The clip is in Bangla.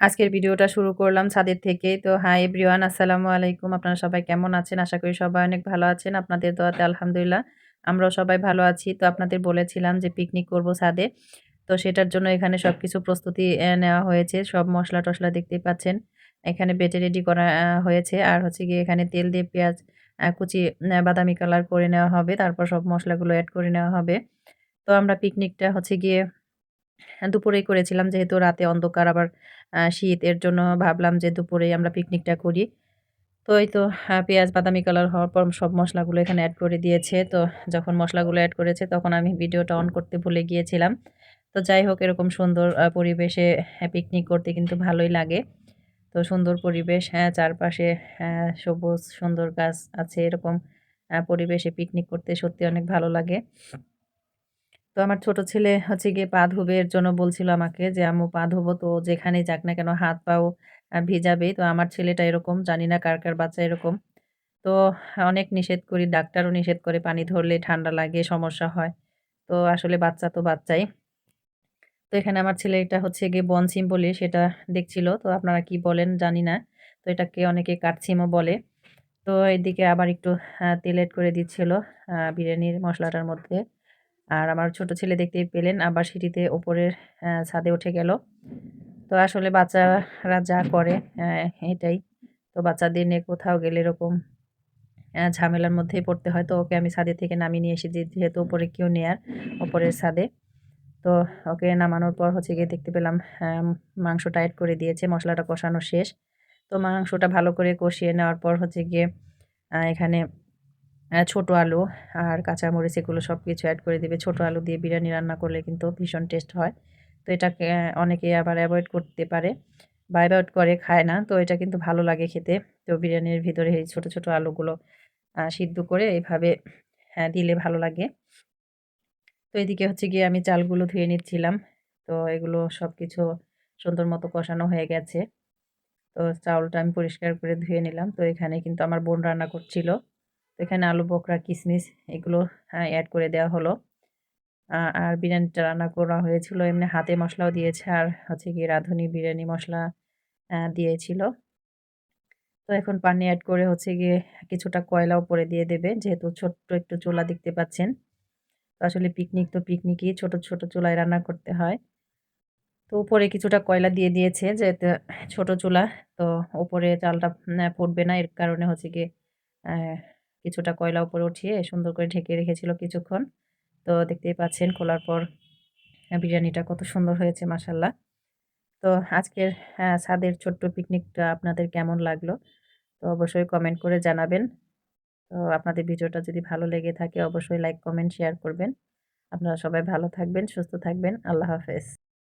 আজকের ভিডিওটা শুরু করলাম ছাদের থেকে। তো হাই এভরিওয়ান আসসালামু আলাইকুম। আপনারা সবাই কেমন আছেন? আশা করি সবাই অনেক ভালো আছেন। আপনাদের দোয়াতে আলহামদুলিল্লাহ, আমরাও সবাই ভালো আছি। তো আপনাদের বলেছিলাম যে পিকনিক করব ছাদে। তো সেটার জন্য এখানে সব কিছু প্রস্তুতি নেওয়া হয়েছে। সব মশলা টশলা দেখতেই পাচ্ছেন। এখানে বেটে রেডি করা হয়েছে। আর হচ্ছে গিয়ে এখানে তেল দিয়ে পেঁয়াজ কুচি বাদামি কালার করে নেওয়া হবে। তারপর সব মশলাগুলো অ্যাড করে নেওয়া হবে। তো আমরা পিকনিকটা হচ্ছে গিয়ে দুপুরেই করেছিলাম। যেহেতু রাতে অন্ধকার, আবার শীত এর জন্য ভাবলাম যে দুপুরেই আমরা পিকনিকটা করি। তো এই তো পেঁয়াজ, বাদামি কালার হওয়ার পর সব মশলাগুলো এখানে অ্যাড করে দিয়েছে। তো যখন মশলাগুলো অ্যাড করেছে, তখন আমি ভিডিওটা অন করতে ভুলে গিয়েছিলাম। তো যাই হোক, এরকম সুন্দর পরিবেশে পিকনিক করতে কিন্তু ভালোই লাগে। তো সুন্দর পরিবেশ হ্যাঁ চারপাশে সবুজ, সুন্দর গাছ আছে, এরকম পরিবেশে পিকনিক করতে সত্যি অনেক ভালো লাগে। তো আমার ছোট ছেলে হচ্ছে গিয়ে পা ধুবে এর জন্য বলছিল আমাকে যে, আম্মু পা ধুবো তো যেখানেই যাক না কেন হাত পাও ভিজাবে তো আমার ছেলেটা এরকম, জানি না কার কার বাচ্চা এরকম। তো অনেক নিষেধ করি, ডাক্তারও নিষেধ করে পানি ধরলে ঠান্ডা লাগে, সমস্যা হয়। তো আসলে বাচ্চা তো বাচ্চাই। তো এখানে আমার ছেলে এটা হচ্ছে গিয়ে বনসিম বলে সেটা দেখছিল। তো আপনারা কি বলেন জানি না। তো এটাকে অনেকে কাটছিমও বলে। তো এদিকে আবার একটু তেল এড করে দিচ্ছিল বিরিয়ানির মশলাটার মধ্যে। আর আমার ছোট ছেলে দেখতে পেলেন, আবার সিঁড়িতে ওপরের ছাদে উঠে গেল। তো আসলে বাচ্চারা যা করে এটাই। তো বাচ্চাদের নিয়ে কোথাও গেলে এরকম ঝামেলার মধ্যেই পড়তে হয়। তো ওকে আমি ছাদে থেকে নামিয়ে নিয়ে এসেছি, যেহেতু ওপরে কেউ নেয়ার ওপরের ছাদে। তো ওকে নামানোর পর হচ্ছে গিয়ে দেখতে পেলাম মাংসটা অ্যাড করে দিয়েছে, মশলাটা কষানো শেষ। তো মাংসটা ভালো করে কষিয়ে নেওয়ার পর হচ্ছে গিয়ে এখানে ছোটো আলু আর কাঁচামরিচ, এগুলো সব কিছু অ্যাড করে দেবে। ছোটো আলু দিয়ে বিরিয়ানি রান্না করলে কিন্তু ভীষণ টেস্ট হয়। তো এটাকে অনেকে আবার অ্যাভয়েড করতে পারে বা অ্যাভয়েড করে, খায় না। তো এটা কিন্তু ভালো লাগে খেতে। তো বিরিয়ানির ভিতরে এই ছোটো ছোটো আলুগুলো সিদ্ধ করে এইভাবে হ্যাঁ দিলে ভালো লাগে। তো এদিকে হচ্ছে গিয়ে আমি চালগুলো ধুয়ে নিচ্ছিলাম। তো এগুলো সব কিছু সুন্দর মতো কষানো হয়ে গেছে। তো চাউলটা আমি পরিষ্কার করে ধুয়ে নিলাম। তো এখানে কিন্তু আমার বোন রান্না করছিল। এখানে আলু, বকরা কিশমিশ এগুলো অ্যাড করে দেওয়া হলো। আর বিরিয়ানিটা রান্না করা হয়েছিল। এমনি হাতে মশলাও দিয়েছে। আর হচ্ছে কি রাঁধুনি বিরিয়ানি মশলা দিয়েছিল। তো এখন পানি অ্যাড করে হচ্ছে গিয়ে কিছুটা কয়লাও পরে দিয়ে দেবে। যেহেতু ছোট্ট একটু চুলা দেখতে পাচ্ছেন। তো আসলে পিকনিক তো পিকনিকই ছোট ছোট চুলায় রান্না করতে হয়। তো উপরে কিছুটা কয়লা দিয়ে দিয়েছে, যেহেতু ছোট চুলা, তো উপরে চালটা ফুটবে না। এর কারণে হচ্ছে গিয়ে কিছুটা কয়লা উপরে উঠিয়ে সুন্দর করে ঢেকে রেখেছিল কিছুক্ষণ। তো দেখতেই পাচ্ছেন খোলার পর বিরিয়ানিটা কত সুন্দর হয়েছে মাসাল্লাহ তো আজকের ছাদের ছোট্ট পিকনিকটা আপনাদের কেমন লাগল? তো অবশ্যই কমেন্ট করে জানাবেন। তো আপনাদের ভিডিওটা যদি ভালো লেগে থাকে, অবশ্যই লাইক কমেন্ট শেয়ার করবেন। আপনারা সবাই ভালো থাকবেন, সুস্থ থাকবেন। আল্লাহ হাফেজ।